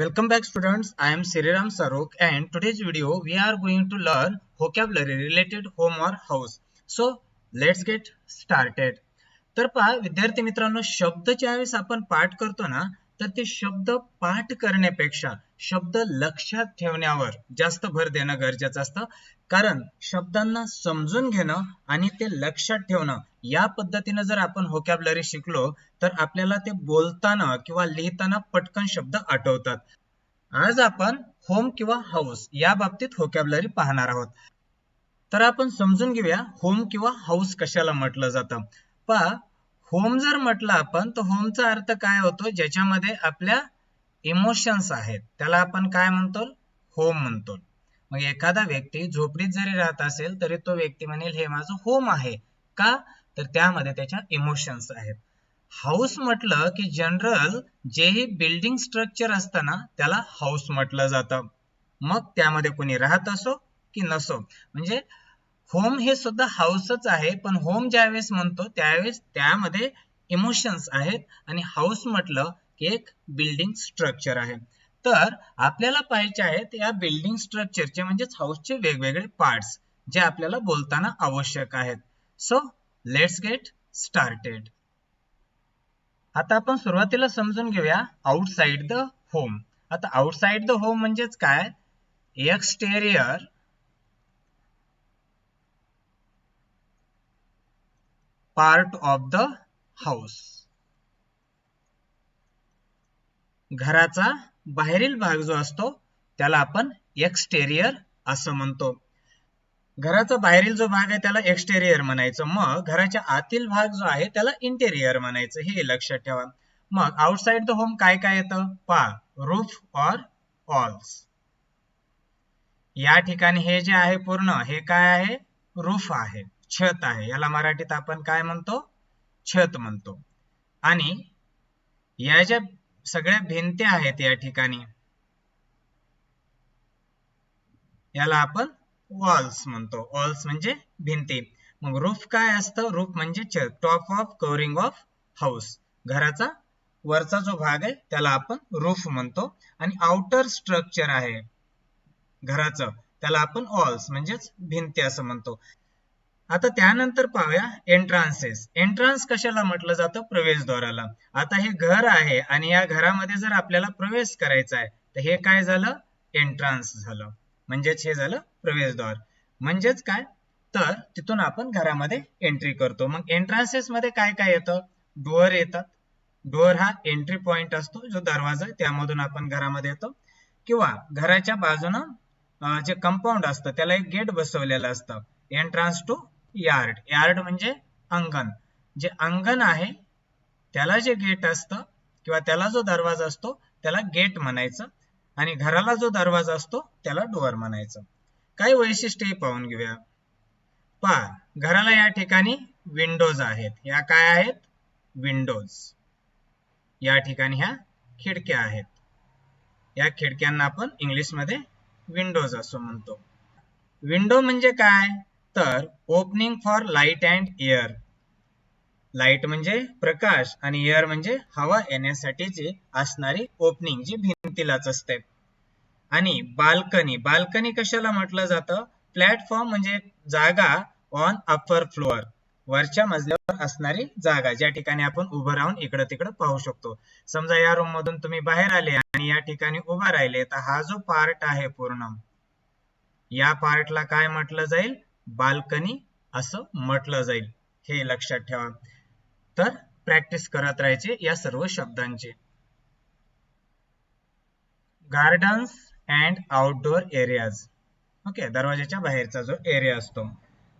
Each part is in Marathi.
Welcome back students. I am Siriram Sarok and today's video we are going to learn vocabulary related home or house. So let's get started. तर पहा विद्यार्थी मित्रांनो शब्द ज्यावेळेस आपण पाठ करतो ना तर ते शब्द पाठ करण्यापेक्षा शब्द लक्षात ठेवण्यावर जास्त भर देणं गरजेचं असतं. कारण शब्दांना समजून घेणं आणि ते लक्षात ठेवणं या पद्धतीनं जर आपण होकॅबलरी शिकलो तर आपल्याला ते बोलताना किंवा लिहिताना पटकन शब्द आठवतात. आज आपण होम किंवा हाऊस या बाबतीत होकॅबलरी पाहणार आहोत. तर आपण समजून घेऊया होम किंवा हाऊस कशाला म्हटलं जातं. पहा होम जर म्हटलं आपण तर होमचा अर्थ काय होतो? ज्याच्यामध्ये आपल्या इमोशन्स आहेत. त्याला आपण काय म्हणतो? होम म्हणतो. मग एखादा व्यक्ती झोपडीत जरी राहत असेल तरी तो व्यक्ती म्हणेल हे माझं होम आहे. का? तर त्यामध्ये त्याच्या इमोशन्स आहेत. हाऊस म्हटलं की जनरल जेही बिल्डिंग स्ट्रक्चर असतं ना त्याला हाऊस म्हटलं जातं. मग त्यामध्ये कोणी राहत असो की नसो. म्हणजे होम हे सुद्धा हाऊसच आहे पण होम ज्यावेळेस म्हणतो त्यावेळेस त्यामध्ये इमोशन्स आहेत आणि हाऊस म्हटलं की एक बिल्डिंग स्ट्रक्चर आहे. तर आपल्याला पाहिजे आहेत या बिल्डिंग स्ट्रक्चरचे म्हणजेच हाऊसचे वेगवेगळे पार्ट्स जे आपल्याला बोलताना आवश्यक आहेत. सो लेट्स गेट स्टार्टेड आता आपण सुरुवातीला समजून घेऊया आउटसाइड द होम आता आउटसाइड द होम म्हणजेच काय? Exterior part of the house घराचा बाहेरील भाग जो असतो त्याला आपण एक्सटेरियर असं म्हणतो. घराचा बाहेरील जो भाग आहे त्याला एक्सटेरियर म्हणायचं. मग घराच्या आतील भाग जो आहे त्याला इंटेरियर म्हणायचं. हे लक्षात ठेवा. मग आउटसाइड द होम काय काय येतं? पा रूफ ऑर ऑल्स या ठिकाणी हे जे आहे पूर्ण हे काय आहे? रूफ आहे. छत आहे. याला मराठीत आपण काय म्हणतो? छत म्हणतो. आणि या ज्या सगळ्या भिंत्या आहेत या ठिकाणी याला आपण वॉल्स म्हणतो. वॉल्स म्हणजे भिंती. मग रूफ काय असतं? रूफ म्हणजे top of covering of house घराचा वरचा जो भाग आहे त्याला आपण रूफ म्हणतो. आणि आउटर स्ट्रक्चर आहे घराचं त्याला आपण वॉल्स म्हणजेच भिंती असं म्हणतो. आता त्यानंतर पाहूया एंट्रान्सेस एंट्रान्स कशाला म्हटलं जातं? प्रवेशद्वाराला. आता हे घर आहे आणि या घरामध्ये जर आपल्याला प्रवेश करायचा आहे तर हे काय झालं? एंट्रान्स झालं. म्हणजेच हे झालं प्रवेशद्वार. म्हणजेच काय? तर तिथून आपण घरामध्ये एंट्री करतो. मग एंट्रान्सेस मध्ये काय काय येतं? डोअर येतात. डोअर हा एंट्री पॉइंट असतो जो दरवाजा आहे त्यामधून आपण घरामध्ये येतो. किंवा घराच्या बाजूनं जे कंपाऊंड असतं त्याला एक गेट बसवलेलं असतं. Entrance to yard. यार्ड म्हणजे अंगण. जे अंगण आहे त्याला जे गेट असतं किंवा त्याला जो दरवाजा असतो त्याला गेट म्हणायचं. आणि घराला जो दरवाजा असतो त्याला डोअर म्हणायचं. काही वैशिष्ट्ये पाहून घेऊया. पहा घराला या ठिकाणी विंडोज आहेत. या काय आहेत? विंडोज या ठिकाणी ह्या खिडक्या आहेत. या खिडक्यांना आपण इंग्लिशमध्ये विंडोज असं म्हणतो. विंडो म्हणजे काय? तर opening for light and air. Light म्हणजे प्रकाश आणि एअर म्हणजे हवा येण्यासाठीची असणारी ओपनिंग जी भिंतीलाच असते. आणि बाल्कनी बाल्कनी कशाला म्हटलं जातं? प्लॅटफॉर्म म्हणजे जागा ऑन अपर फ्लोअर वरच्या मजल्यावर असणारी जागा ज्या ठिकाणी आपण उभं राहून इकडं तिकडं पाहू शकतो. समजा या रूम मधून तुम्ही बाहेर आले आणि या ठिकाणी उभा राहिले तर हा जो पार्ट आहे पूर्ण या पार्टला काय म्हटलं जाईल? बाल्कनी असं म्हटलं जाईल. हे लक्षात ठेवा. तर प्रॅक्टिस करत राहायचे या सर्व शब्दांचे. Gardens and outdoor areas okay दरवाजाच्या बाहेरचा जो एरिया असतो.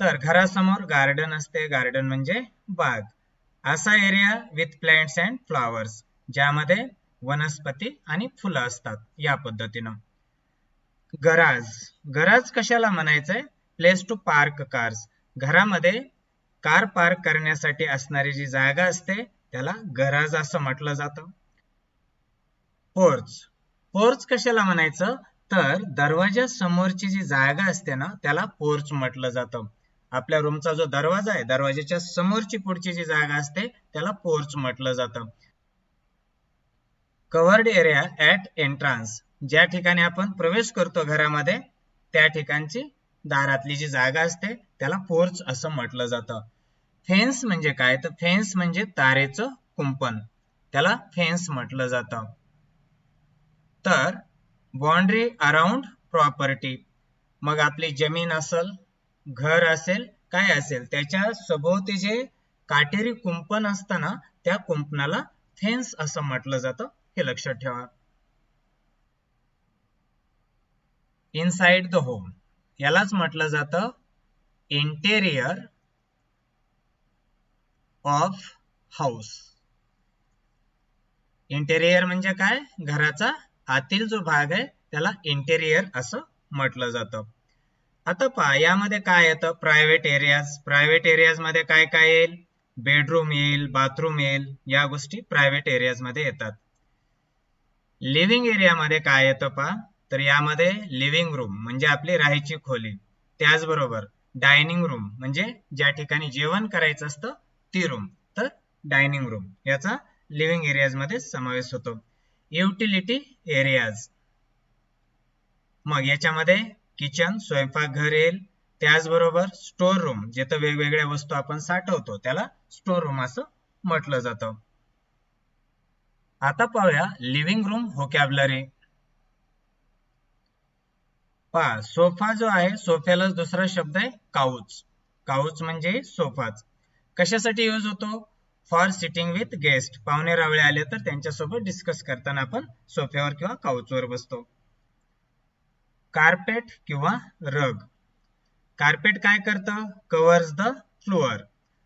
तर घरासमोर गार्डन असते. गार्डन म्हणजे बाग. असा area with plants and flowers ज्यामध्ये वनस्पती आणि फुलं असतात या पद्धतीनं. गराज. गराज कशाला म्हणायचंय? प्लेस टू पार्क कार्स घरामध्ये कार पार्क करण्यासाठी असणारी जी जागा असते त्याला गराज असं म्हटलं जातं. पोर्च पोर्च कशाला म्हणायचं? तर दरवाजा समोरची जी जागा असते ना त्याला पोर्च म्हटलं जातं. आपल्या रूमचा जो दरवाजा आहे दरवाजाच्या समोरची पुढची जी जागा असते त्याला पोर्च म्हटलं जातं. कवर्ड एरिया ऍट एंट्रान्स ज्या ठिकाणी आपण प्रवेश करतो घरामध्ये त्या ठिकाणची दारातली जी जागा असते त्याला पोर्च असं म्हटलं जातं. फेन्स म्हणजे काय? तर फेन्स म्हणजे तारेचं कुंपण. त्याला फेन्स म्हटलं जातं. तर बाउंड्री अराउंड प्रॉपर्टी मग आपली जमीन असेल घर असेल काय असेल त्याच्या सभोवती जे काटेरी कुंपण असतं ना त्या कुंपणाला फेन्स असं म्हटलं जातं. हे लक्षात ठेवा. इनसाइड द होम यालाच म्हटलं जातं इंटेरियर ऑफ हाऊस इंटेरियर म्हणजे काय? घराचा आतील जो भाग आहे त्याला इंटेरियर असं म्हटलं जातं. आता पहा यामध्ये काय येतं? प्रायव्हेट एरियाज प्रायव्हेट एरियाजमध्ये काय काय येईल? बेडरूम येईल बाथरूम येईल या गोष्टी प्रायव्हेट एरियाजमध्ये येतात. लिव्हिंग एरियामध्ये काय येतं पहा? तर यामध्ये लिव्हिंग रूम म्हणजे आपली राहायची खोली. त्याचबरोबर डायनिंग रूम म्हणजे ज्या ठिकाणी जेवण करायचं असतं ती रूम तर डायनिंग रूम याचा लिव्हिंग एरियाजमध्ये समावेश होतो. युटिलिटी एरियाज मग याच्यामध्ये किचन स्वयंपाकघर येईल. त्याचबरोबर स्टोर रूम जिथं वेगवेगळ्या वस्तू आपण साठवतो त्याला स्टोर रूम असं म्हटलं जातं. आता पाहूया लिव्हिंग रूम होकॅबलरी पहा सोफा जो आहे सोफ्याला दुसरा शब्द आहे काउच काउच म्हणजे सोफाच. कशासाठी यूज होतो? फॉर सिटिंग विथ गेस्ट पाहुणे रावळे आले तर त्यांच्यासोबत डिस्कस करताना आपण सोफ्यावर किंवा काउचवर बसतो. कार्पेट किंवा रग कार्पेट काय करतं? कव्हर्स द फ्लोअर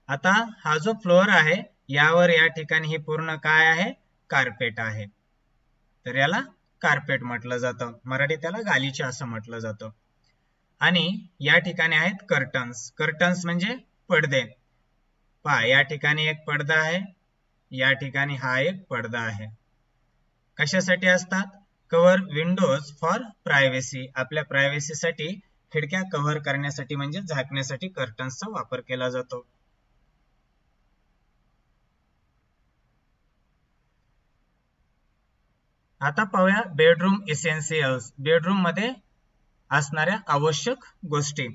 आता हा जो फ्लोअर आहे यावर या ठिकाणी हे पूर्ण काय आहे? कार्पेट आहे. तर याला कार्पेट म्हटलं जातं. मराठी त्याला गालीचे असं म्हटलं जातं. आणि या ठिकाणी आहेत कर्टन्स कर्टन्स म्हणजे पडदे. पहा या ठिकाणी एक पडदा आहे. या ठिकाणी हा एक पडदा आहे. कशासाठी असतात? कव्हर विंडोज फॉर प्रायव्हसी आपल्या प्रायव्हसीसाठी खिडक्या कव्हर करण्यासाठी म्हणजे झाकण्यासाठी कर्टन्सचा वापर केला जातो. आता पाहूया बेडरूम इसेन्शियल्स बेडरूममध्ये असणाऱ्या आवश्यक गोष्टी.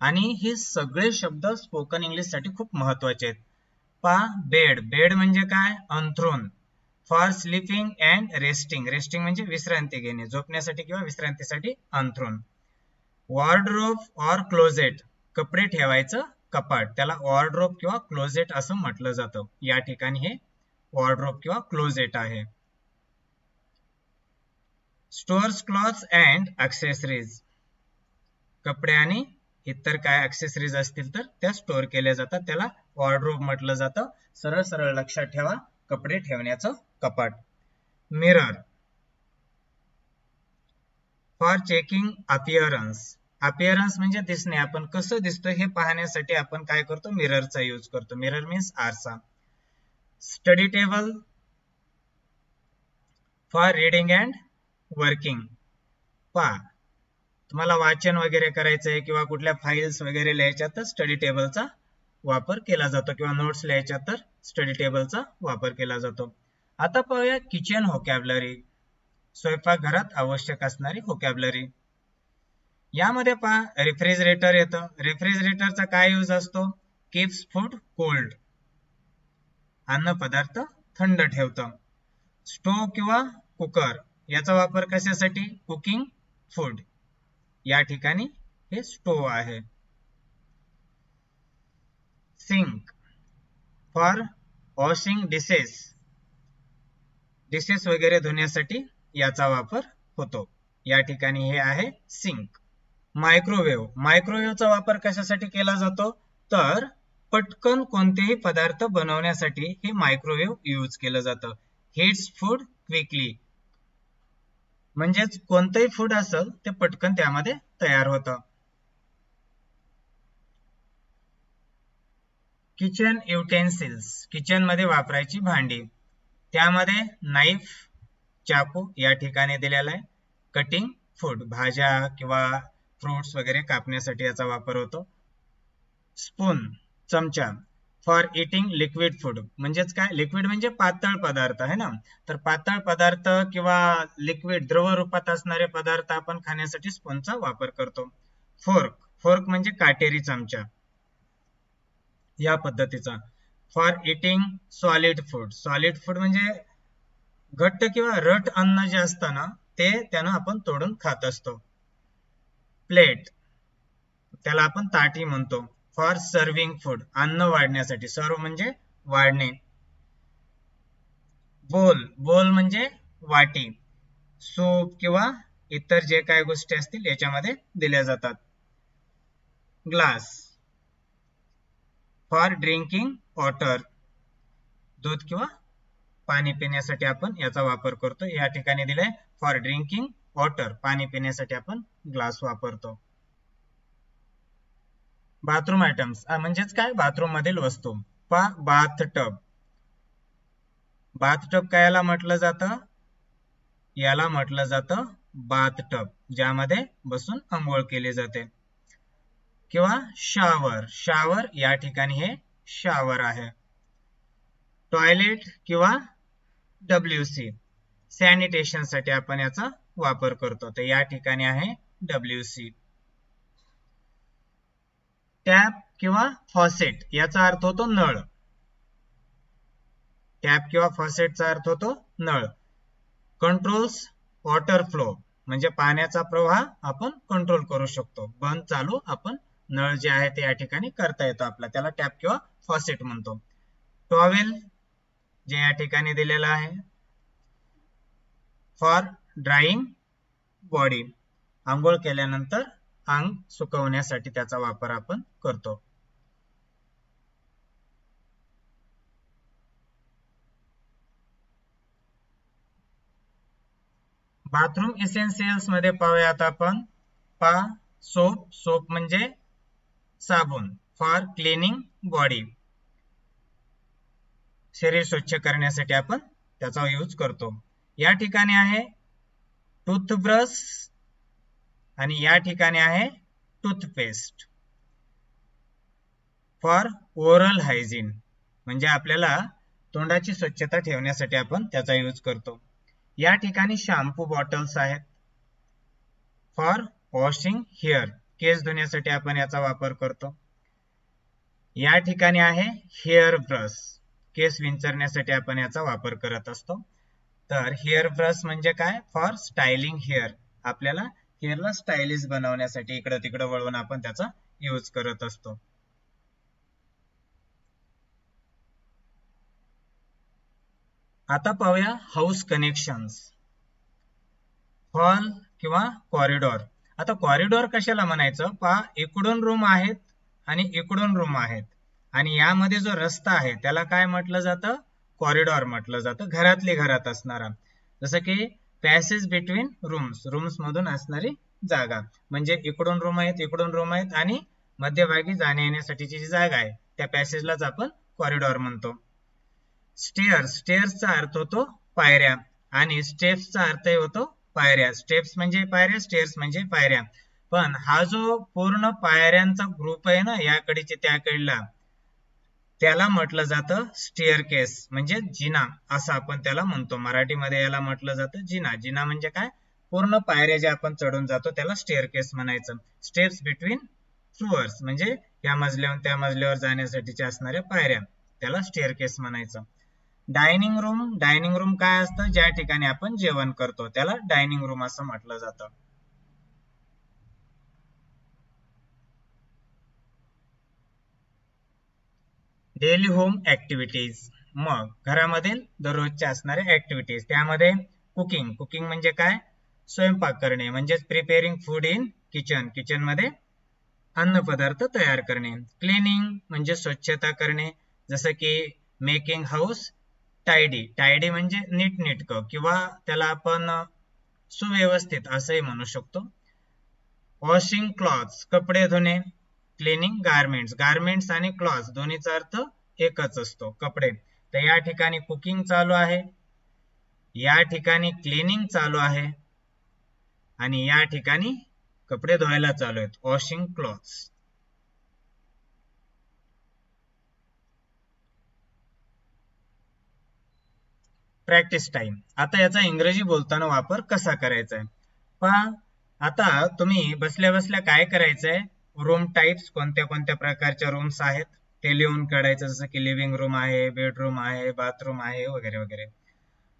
आणि हे सगळे शब्द स्पोकन इंग्लिशसाठी खूप महत्त्वाचे आहेत. पहा बेड बेड म्हणजे काय? अंथरूण. For sleeping and resting resting म्हणजे विश्रांती घेणे. झोपण्यासाठी किंवा विश्रांतीसाठी अंथरूण. वॉर्डरोब ऑर क्लोजेट कपडे ठेवायचं कपाट. त्याला वॉर्डरोब किंवा क्लोजेट असं म्हटलं जातं. या ठिकाणी हे वॉर्डरोब किंवा क्लोजेट आहे. स्टोअर्स क्लॉथ्स अँड ऍक्सेसरीज कपडे आणि इतर काय ऍक्सेसरीज असतील तर त्या स्टोअर केल्या जातात. त्याला वॉर्डरोब म्हटलं जातं. सरळ सरळ लक्षात ठेवा कपडे ठेवण्याचं कपाट. Mirror for checking appearance appearance म्हणजे दिसणे. आपण कसं दिसतो हे पाहण्यासाठी आपण काय करतो? मिररचा यूज करतो. मिरर मीन्स आरसा study table for reading and working पहा तुम्हाला वाचन वगैरे करायचंय किंवा कुठल्या फाईल्स वगैरे लिहायच्या तर स्टडी टेबलचा वापर केला जातो किंवा नोट्स लिहायच्या तर स्टडी टेबलचा वापर केला जातो. आता पाहूया किचन होकॅबलरी स्वयंपाकघरात आवश्यक असणारी होकॅबलरी यामध्ये पहा रेफ्रिजरेटर येतं. रेफ्रिजरेटरचा काय यूज असतो? किप्स फूड कोल्ड अन्न पदार्थ थंड ठेवतं. स्टोव किंवा कुकर याचा वापर कशासाठी? Cooking food. या ठिकाणी हे स्टोव आहे. Sink. For washing dishes. Dishes वगैरे धुण्यासाठी याचा वापर होतो. या ठिकाणी हे आहे सिंक. मायक्रोवेव्ह. मायक्रोवेव्हचा वापर कशासाठी केला जातो? तर पटकन कोणतेही पदार्थ बनवण्यासाठी हे मायक्रोवेव्ह यूज केलं जातं. हिट्स फूड क्विकली म्हणजेच कोणतंही फूड असेल ते पटकन त्यामध्ये तयार होतं. किचन युटेन्सिल्स किचनमध्ये वापरायची भांडी. त्यामध्ये नाईफ चाकू या ठिकाणी दिलेला आहे. कटिंग फूड भाज्या किंवा फ्रुट्स वगैरे कापण्यासाठी याचा वापर होतो. स्पून चमचा. फॉर इटिंग लिक्विड फूड म्हणजेच काय? लिक्विड म्हणजे पातळ पदार्थ आहे ना? तर पातळ पदार्थ किंवा लिक्विड द्रव रूपात असणारे पदार्थ आपण खाण्यासाठी स्पूनचा वापर करतो. फोर्क फोर्क म्हणजे काटेरी चमचा. या पद्धतीचा. For eating solid food solid food म्हणजे घट्ट किंवा रट अन्न जे असतं ना ते त्यानं आपण तोडून खात असतो. प्लेट त्याला आपण ताटी म्हणतो. फॉर सर्विंग फूड अन्न वाढण्यासाठी. सर्व म्हणजे वाढणे. बोल बोल म्हणजे वाटी. सूप किंवा इतर जे काही गोष्टी असतील याच्यामध्ये दिल्या जातात. ग्लास. For drinking water. दूध किंवा पाणी पिण्यासाठी आपण याचा वापर करतो. या ठिकाणी दिलाय फॉर ड्रिंकिंग वॉटर. पाणी पिण्यासाठी आपण ग्लास वापरतो. बाथरूम आयटम्स म्हणजेच काय? बाथरूम मधील वस्तू. पा बाथ टब बाथ टब कायला म्हटलं जातं? याला म्हटलं जातं बाथ टब ज्यामध्ये बसून आंघोळ केली जाते. किंवा शावर शावर या ठिकाणी हे शावर आहे. टॉयलेट किंवा डब्ल्यू सी सॅनिटेशनसाठी आपण याचा वापर करतो. तर या ठिकाणी आहे डब्ल्यू सी टॅप किंवा फॉसेट याचा अर्थ होतो नळ. टॅप किंवा फॉसेटचा अर्थ होतो नळ. कंट्रोल्स वॉटर फ्लो म्हणजे पाण्याचा प्रवाह आपण कंट्रोल करू शकतो. बंद चालू आपण नळ जे आहे ते या ठिकाणी करता येतो आपला. त्याला टॅप किंवा फॉसेट म्हणतो. टॉवेल जे या ठिकाणी दिलेलं आहे. For drying body. आंघोळ केल्यानंतर अंग सुकवण्यासाठी त्याचा वापर आपण करतो. बाथरूम एसेन्शियल्समध्ये पाहूयात आपण. पा सोप सोप म्हणजे साबण फॉर क्लिनिंग बॉडी शरीर स्वच्छ करण्यासाठी आपण त्याचा यूज करतो. या ठिकाणी आहे टूथब्रश आणि या ठिकाणी आहे टूथपेस्ट फॉर ओरल हायजीन म्हणजे आपल्याला तोंडाची स्वच्छता ठेवण्यासाठी आपण त्याचा यूज करतो. या ठिकाणी शॅम्पू बॉटल्स आहेत. फॉर वॉशिंग हेअर केस धुण्यासाठी आपण याचा वापर करतो. या ठिकाणी आहे हेअर ब्रश केस विंचरण्यासाठी आपण याचा वापर करत असतो. तर हेअर ब्रश म्हणजे काय? फॉर स्टायलिंग हेअर आपल्याला हेअरला स्टायलिश बनवण्यासाठी इकडं तिकडं वळवून आपण त्याचा यूज करत असतो. आता पाहूया हाऊस कनेक्शन्स हॉल किंवा कॉरिडॉर आता कॉरिडॉर कशाला म्हणायचं? पहा इकडून रूम आहेत आणि इकडून रूम आहेत. आणि यामध्ये जो रस्ता आहे त्याला काय म्हटलं जातं? कॉरिडॉर म्हटलं जातं घरातली घरात असणारा. जसं की पॅसेज बिटवीन रूम्स रूम्स मधून असणारी जागा. म्हणजे इकडून रूम आहेत इकडून रूम आहेत आणि मध्यभागी जाण्या येण्यासाठीची जी जागा आहे त्या पॅसेजलाच आपण कॉरिडॉर म्हणतो. स्टेअर्स स्टेअर्सचा अर्थ होतो पायऱ्या आणि स्टेप्सचा अर्थही होतो पायऱ्या. स्टेप्स म्हणजे पायऱ्या स्टेअर्स म्हणजे पायऱ्या. पण हा जो पूर्ण पायऱ्यांचा ग्रुप आहे ना याकडीचे त्याकडला त्याला म्हटलं जातं स्टेअर केस म्हणजे जिना असं आपण त्याला म्हणतो. मराठीमध्ये याला म्हटलं जातं जिना. जिना म्हणजे काय? पूर्ण पायऱ्या ज्या आपण चढून जातो त्याला स्टेअर केस म्हणायचं. स्टेप्स बिटवीन फ्लोअर्स म्हणजे या मजल्यावर त्या मजल्यावर जाण्यासाठीच्या असणाऱ्या पायऱ्या. त्याला स्टेअर केस म्हणायचं. डायनिंग रूम डायनिंग रूम काय असतं? ज्या ठिकाणी आपण जेवण करतो त्याला डायनिंग रूम असं म्हटलं जातं. डेली होम ऍक्टिव्हिटीज मग घरामधील दररोजच्या असणाऱ्या ऍक्टिव्हिटीज त्यामध्ये कुकिंग कुकिंग म्हणजे काय? स्वयंपाक करणे. म्हणजेच प्रिपेअरिंग फूड इन किचन किचनमध्ये अन्न पदार्थ तयार करणे. क्लिनिंग म्हणजे स्वच्छता करणे. जसं की मेकिंग हाऊस टायडी टायडी म्हणजे नीटनेटकं किंवा त्याला आपण सुव्यवस्थित असंही म्हणू शकतो. वॉशिंग क्लॉथ्स कपडे धुणे. क्लिनिंग गारमेंट्स गारमेंट्स आणि क्लॉथ दोन्हीचा अर्थ एकच असतो. कपडे. तर या ठिकाणी कुकिंग चालू आहे. या ठिकाणी क्लिनिंग चालू आहे. आणि या ठिकाणी कपडे धुवायला चालू आहेत. वॉशिंग क्लॉथ प्रॅक्टिस टाइम आता याचा इंग्रजी बोलताना वापर कसा करायचा आहे? पहा आता तुम्ही बसल्या बसल्या काय करायचंय? रूम टाईप्स कोणत्या कोणत्या प्रकारच्या रूम्स आहेत? ते लिहून काढायचं जसं की लिव्हिंग रूम आहे बेडरूम आहे बाथरूम आहे वगैरे वगैरे.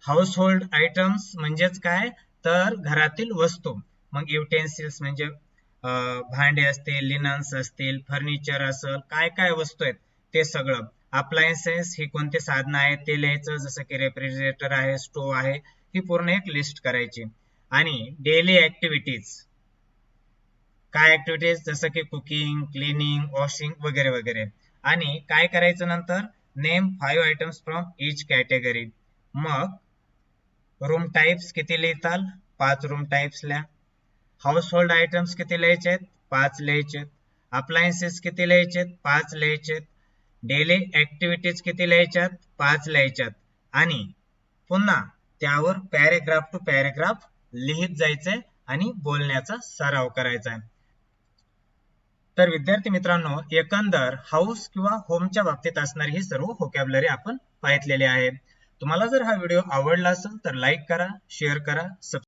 हाऊस होल्ड आयटम्स म्हणजेच काय? तर घरातील वस्तू. मग युटेन्सिल्स म्हणजे भांडे असतील लिनन्स असतील फर्निचर असेल काय काय वस्तू आहेत? ते सगळं. अप्लायन्सेस ही कोणती साधनं आहेत ते लिहायचं जसं की रेफ्रिजरेटर आहे स्टोव आहे ही पूर्ण एक लिस्ट करायची. आणि डेली ऍक्टिव्हिटीज काय ऍक्टिव्हिटीज जसं की कुकिंग क्लिनिंग वॉशिंग वगैरे वगैरे. आणि काय करायचं नंतर? Name five items from each category मग रूम टाइप्स किती लिहिताल? पाच रूम टाइप्स लिहा हाऊस होल्ड आयटम्स किती लिहायचे आहेत पाच लिहायचे अप्लायन्सेस किती लिहायचे पाच लिहायचे डेली ऍक्टिव्हिटीज किती लिहायच्यात? पाच लिहायच्यात. आणि पुन्हा त्यावर पॅरेग्राफ टू पॅरेग्राफ लिहित जायचंय आणि बोलण्याचा सराव करायचा आहे तर विद्यार्थी मित्रांनो एकंदर हाऊस किंवा होमच्या बाबतीत असणारी ही सर्व होकॅबलरी आपण पाहितलेली आहे. तुम्हाला जर हा व्हिडिओ आवडला असेल तर लाईक करा शेअर करा